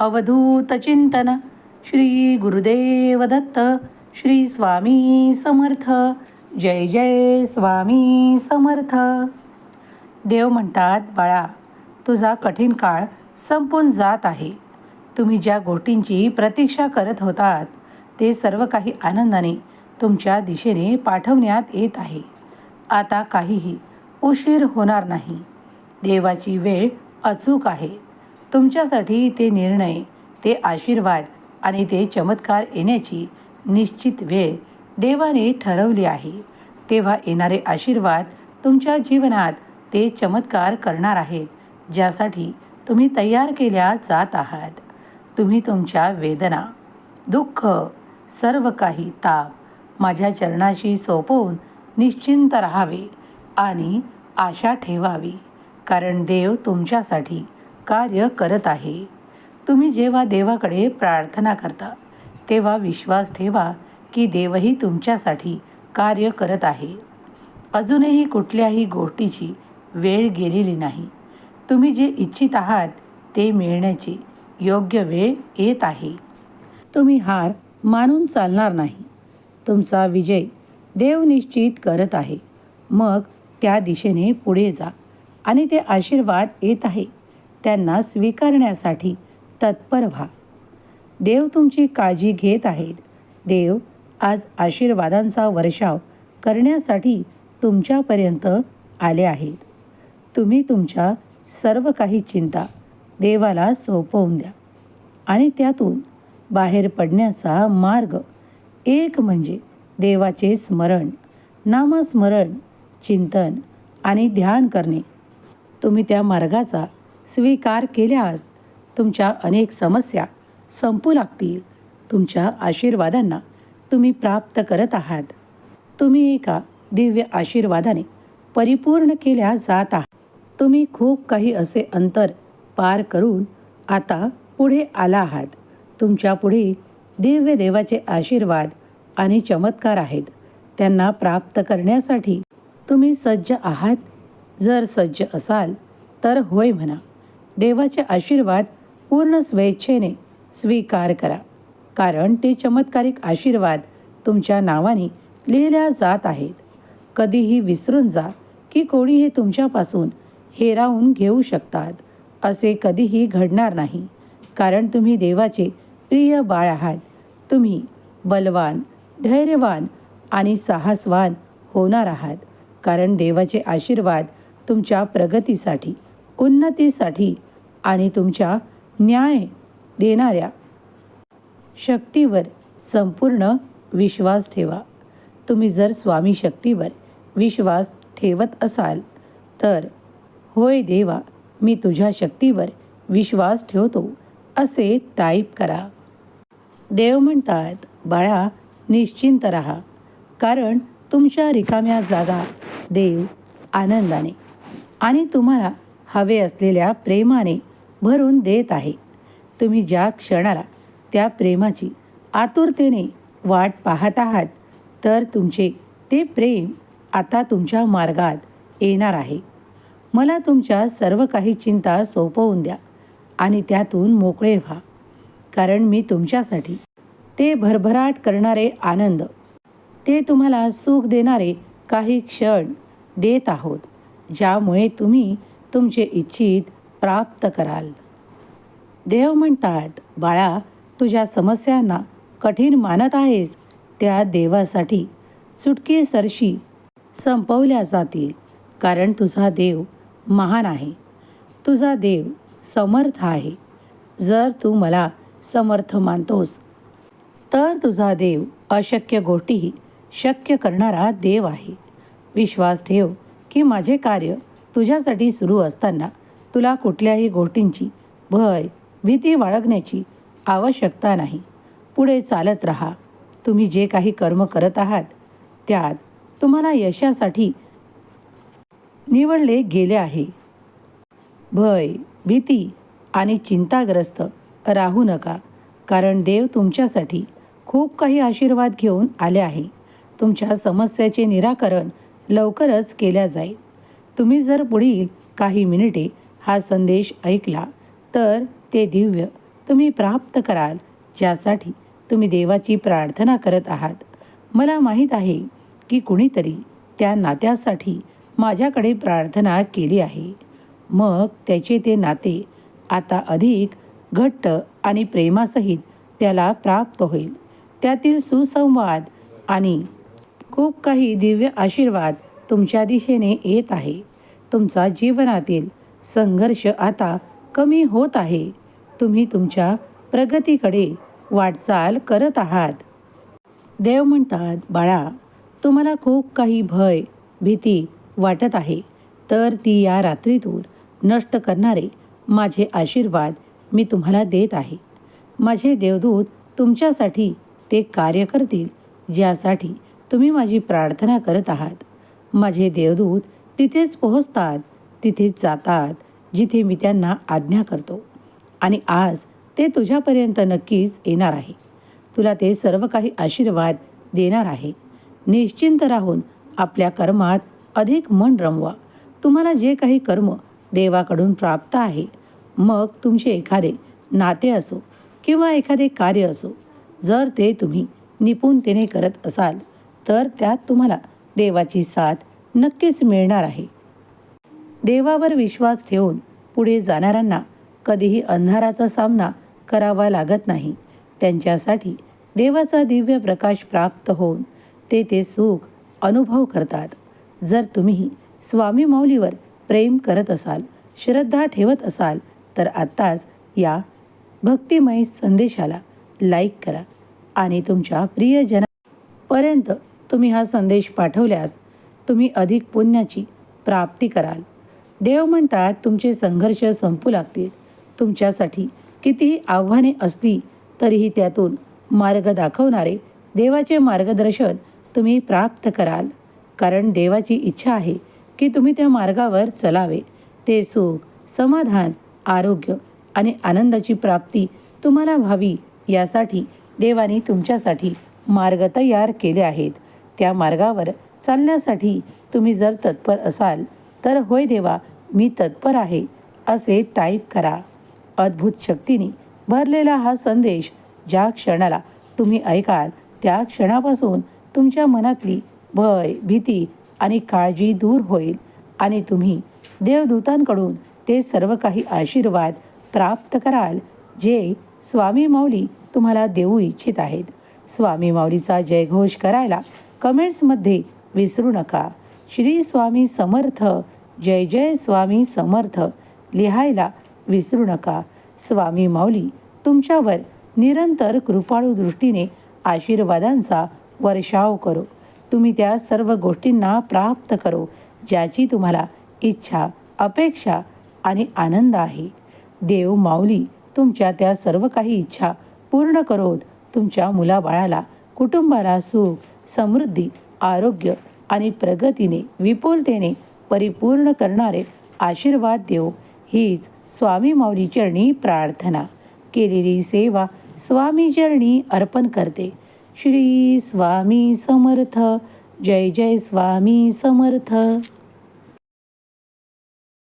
अवधूत चिंतन। श्री गुरुदेव दत्त श्री स्वामी समर्थ। जय जय स्वामी समर्थ। देव म्हणतात बाळा तुझा कठीण काळ संपून जात आहे. तुम्ही ज्या गोष्टींची प्रतीक्षा करत होतात ते सर्व काही आनंदाने तुमच्या दिशेने पाठवण्यात येत आहे. आता काहीही उशीर होणार नाही. देवाची वेळ अचूक आहे. तुमच्यासाठी ते निर्णय ते आशीर्वाद आणि ते चमत्कार येण्याची निश्चित वेळ देवाने ठरवली आहे. तेव्हा येणारे आशीर्वाद तुमच्या जीवनात ते चमत्कार करणार आहेत ज्यासाठी तुम्ही तयार केल्या जात आहात. तुम्ही तुमच्या वेदना दुःख सर्व काही ताप माझ्या चरणाशी सोपवून निश्चिंत राहावे आणि आशा ठेवावी कारण देव तुमच्यासाठी कार्य करत आहे. तुम्ही जेव्हा देवाकडे प्रार्थना करता तेव्हा विश्वास ठेवा की देवही तुमच्यासाठी कार्य करत आहे. अजूनही कुठल्याही गोष्टीची वेळ गेलेली नाही. तुम्ही जे इच्छित आहात ते मिळण्याची योग्य वेळ येत आहे. तुम्ही हार मानून चालणार नाही. तुमचा विजय देव निश्चित करत आहे. मग त्या दिशेने पुढे जा आणि ते आशीर्वाद येत आहे. त्यांना स्वीकारण्यासाठी तत्पर व्हा. देव तुमची काळजी घेत आहेत. देव आज आशीर्वादांचा वर्षाव करण्यासाठी तुमच्यापर्यंत आले आहेत. तुम्ही तुमच्या सर्व काही चिंता देवाला सोपवून द्या आणि त्यातून बाहेर पडण्याचा मार्ग एक म्हणजे देवाचे स्मरण नामस्मरण चिंतन आणि ध्यान करणे. तुम्ही त्या मार्गाचा स्वीकार केल्यास तुमच्या अनेक समस्या संपू लागतील. तुमच्या आशीर्वादांना तुम्ही प्राप्त करत आहात. तुम्ही एका दिव्य आशीर्वादाने परिपूर्ण केल्या जात आहात. तुम्ही खूप काही असे अंतर पार करून आता पुढे आला आहात. तुमच्यापुढे दिव्य देवाचे आशीर्वाद आणि चमत्कार आहेत. त्यांना प्राप्त करण्यासाठी तुम्ही सज्ज आहात. जर सज्ज असाल तर होय म्हणा. देवाचे आशीर्वाद पूर्ण स्वेच्छेने स्वीकार करा. कारण ते चमत्कारिक आशीर्वाद तुमच्या नावाने लिहिल्या जात आहेत. कधीही विसरून जा की कोणी हे तुमच्यापासून हेरावून घेऊ शकतात असे कधीही घडणार नाही. कारण तुम्ही देवाचे प्रिय बाळ आहात. तुम्ही बलवान धैर्यवान आणि साहसवान होणार आहात. कारण देवाचे आशीर्वाद तुमच्या प्रगतीसाठी उन्नतीसाठी आणि तुमच्या न्याय देणाऱ्या शक्तीवर संपूर्ण विश्वास ठेवा. तुम्ही जर स्वामी शक्तीवर विश्वास ठेवत असाल तर होय देवा मी तुझ्या शक्तीवर विश्वास ठेवतो असे टाईप करा. देव म्हणतात बाळा निश्चिंत राहा कारण तुमच्या रिकाम्या जागा देव आनंदाने आणि तुम्हाला हवे असलेल्या प्रेमाने भरून देत आहे. तुम्ही ज्या क्षणाला त्या प्रेमाची आतुरतेने वाट पाहत आहात तर तुमचे ते प्रेम आता तुमच्या मार्गात येणार आहे. मला तुमच्या सर्व काही चिंता सोपवून द्या आणि त्यातून मोकळे व्हा कारण मी तुमच्यासाठी ते भरभराट करणारे आनंद ते तुम्हाला सुख देणारे काही क्षण देत आहोत ज्यामुळे तुम्ही तुमचे इच्छित प्राप्त कराल. देव म्हणतात बाळा तुझ्या समस्यांना कठीण मानत आहेस. त्या देवासाठी चुटकी सरशी संपवल्या जातील कारण तुझा देव महान आहे. तुझा देव समर्थ आहे. जर तू मला समर्थ मानतोस तर तुझा देव अशक्य गोष्टीही शक्य करणारा देव आहे. विश्वास ठेव की माझे कार्य तुझ्यासाठी सुरू असताना तुला कुठल्याही गोष्टींची भय भीती बाळगण्याची आवश्यकता नाही. पुढे चालत राहा. तुम्ही जे काही कर्म करत आहात त्यात तुम्हाला यशासाठी निवडले गेले आहे. भय भीती आणि चिंताग्रस्त राहू नका कारण देव तुमच्यासाठी खूप काही आशीर्वाद घेऊन आले आहे. तुमच्या समस्येचे निराकरण लवकरच केल्या जाईल. तुम्ही जर पुढील काही मिनिटे हा संदेश ऐकला तर ते दिव्य तुम्ही प्राप्त कराल ज्यासाठी तुम्ही देवाची प्रार्थना करत आहात. मला माहीत आहे की कुणीतरी त्या नात्यासाठी माझ्याकडे प्रार्थना केली आहे. मग त्याचे ते नाते आता अधिक घट्ट आणि प्रेमासहित त्याला प्राप्त होईल. त्यातील सुसंवाद आणि खूप काही दिव्य आशीर्वाद तुमच्या दिशेने येत आहे. तुमचा जीवनातील संघर्ष आता कमी होत आहे. तुम्ही तुमच्या प्रगतीकडे वाटचाल करत आहात. देव म्हणतात बाळा तुम्हाला खूप काही भय भीती वाटत आहे. तर ती या रात्रीतून नष्ट करणारे माझे आशीर्वाद मी तुम्हाला देत आहे. माझे देवदूत तुमच्यासाठी ते कार्य करतील ज्यासाठी तुम्ही माझी प्रार्थना करत आहात. माझे देवदूत तिथेच पोहोचतात तिथेच जातात जिथे मी त्यांना आज्ञा करतो. आणि आज ते तुझ्यापर्यंत नक्कीच येणार आहे. तुला ते सर्व काही आशीर्वाद देणार आहे. निश्चिंत राहून आपल्या कर्मात अधिक मन रमवा. तुम्हाला जे काही कर्म देवाकडून प्राप्त आहे मग तुमचे एखादे नाते असो किंवा एखादे कार्य असो जर ते तुम्ही निपुणतेने करत असाल तर त्यात तुम्हाला देवाची साथ नक्कीच मिळणार आहे. देवावर विश्वास ठेवून पुढे जाणाऱ्यांना कधीही अंधाराचा सामना करावा लागत नाही. त्यांच्यासाठी देवाचा दिव्य प्रकाश प्राप्त होऊन ते ते सुख अनुभव करतात. जर तुम्ही स्वामी माऊलीवर प्रेम करत असाल श्रद्धा ठेवत असाल तर आत्ताच या भक्तिमय संदेशाला लाईक करा आणि तुमच्या प्रियजनापर्यंत तुम्ही हा संदेश पाठवल्यास तुम्ही अधिक पुण्याची प्राप्ती कराल. देव म्हणतात तुमचे संघर्ष संपू लागतील. तुमच्यासाठी कितीही आव्हाने असली तरीही त्यातून मार्ग दाखवणारे देवाचे मार्गदर्शन तुम्ही प्राप्त कराल. कारण देवाची इच्छा आहे की तुम्ही त्या मार्गावर चलावे. ते सुख समाधान आरोग्य आणि आनंदाची प्राप्ती तुम्हाला व्हावी. यासाठी देवाने तुमच्यासाठी मार्ग तयार केले आहेत. त्या मार्गावर चालण्यासाठी तुम्ही जर तत्पर असाल तर होय देवा मी तत्पर आहे असे टाईप करा. अद्भुत शक्तीने भरलेला हा संदेश ज्या क्षणाला तुम्ही ऐकाल त्या क्षणापासून तुमच्या मनातली भय भीती आणि काळजी दूर होईल आणि तुम्ही देवदूतांकडून ते सर्व काही आशीर्वाद प्राप्त कराल जे स्वामी माऊली तुम्हाला देऊ इच्छित आहेत. स्वामी माऊलीचा जयघोष करायला कमेंट्समध्ये विसरू नका. श्री स्वामी समर्थ जय जय स्वामी समर्थ. लिहायला विसरू नका. स्वामी माऊली तुमच्यावर निरंतर कृपाळू दृष्टीने आशीर्वादांचा वर्षाव करो. तुम्ही त्या सर्व गोष्टींना प्राप्त करो ज्याची तुम्हाला इच्छा अपेक्षा आणि आनंद आहे. देव माऊली तुमच्या त्या सर्व काही इच्छा पूर्ण करोत तुमच्या मुलाबाळाला कुटुंबाला सुख समृद्धी आरोग्य आणि प्रगतीने विपुलतेने परिपूर्ण करणारे आशीर्वाद देव. हीच स्वामी माऊली चरणी प्रार्थना. केलेली सेवा स्वामी चरणी अर्पण करते. श्री स्वामी समर्थ. जय जय स्वामी समर्थ.